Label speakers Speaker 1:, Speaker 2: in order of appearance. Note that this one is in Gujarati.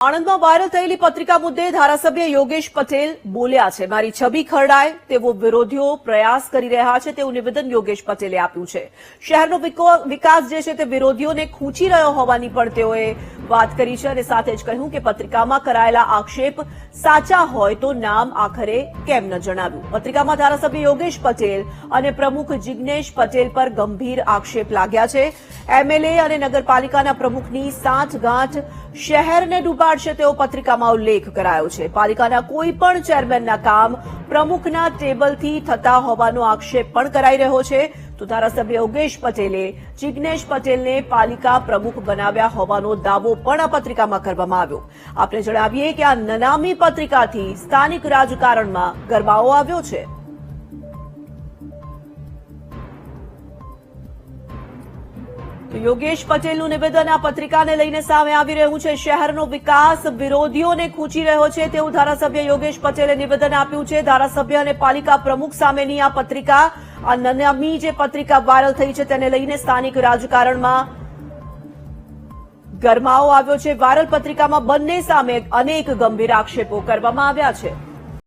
Speaker 1: આણંદમાં વાયરલ થયેલી પત્રિકા મુદ્દે ધારાસભ્ય યોગેશ પટેલ બોલ્યા છે. મારી છબી ખરડાય તેવો વિરોધીઓ પ્રયાસ કરી રહ્યા છે તેવું નિવેદન યોગેશ પટેલે આપ્યું છે. શહેરનો વિકાસ જે છે તે વિરોધીઓને ખૂંચી રહ્યો હોવાની પણ તેઓએ વાત કરી છે અને સાથે જ કહ્યું કે પત્રિકામાં કરાયેલા આક્ષેપ સાચા હોય તો નામ આખરે કેમ ન જણાવ્યું? પત્રિકામાં ધારાસભ્ય યોગેશ પટેલ અને પ્રમુખ જિજ્ઞેશ પટેલ પર ગંભીર આક્ષેપ લાગ્યા છે. એમએલએ અને નગરપાલિકાના પ્રમુખની સાંઠગાંઠ શહેરને ડૂબાડશે તેવો પત્રિકામાં ઉલ્લેખ કરાયો છે. પાલિકાના કોઈ પણ ચેરમેનના કામ પ્રમુખના ટેબલથી થતા હોવાનો આક્ષેપ પણ કરાઈ રહ્યો છે. તો ધારાસભ્ય યોગેશ પટેલે જિગ્નેશ પટેલને પાલિકા પ્રમુખ બનાવ્યા હોવાનો દાવો પણ આ પત્રિકામાં કરવામાં આવ્યો. આપણે જણાવીએ કે આ નનામી પત્રિકાથી સ્થાનિક રાજકારણમાં ગરબાઓ આવ્યો છે. યોગેશ પટેલનું નિવેદન આ પત્રિકાને લઈને સામે આવી રહ્યું છે. શહેરનો વિકાસ વિરોધીઓને ખૂંચી રહ્યો છે તેવું ધારાસભ્ય યોગેશ પટેલે નિવેદન આપ્યું છે. ધારાસભ્ય અને પાલિકા પ્રમુખ સામેની આ પત્રિકા, આ નનામી જે પત્રિકા વાયરલ થઈ છે તેને લઈને સ્થાનિક રાજકારણમાં ગરમાવો આવ્યો છે. વાયરલ પત્રિકામાં બંને સામે અનેક ગંભીર આક્ષેપો કરવામાં આવ્યા છે.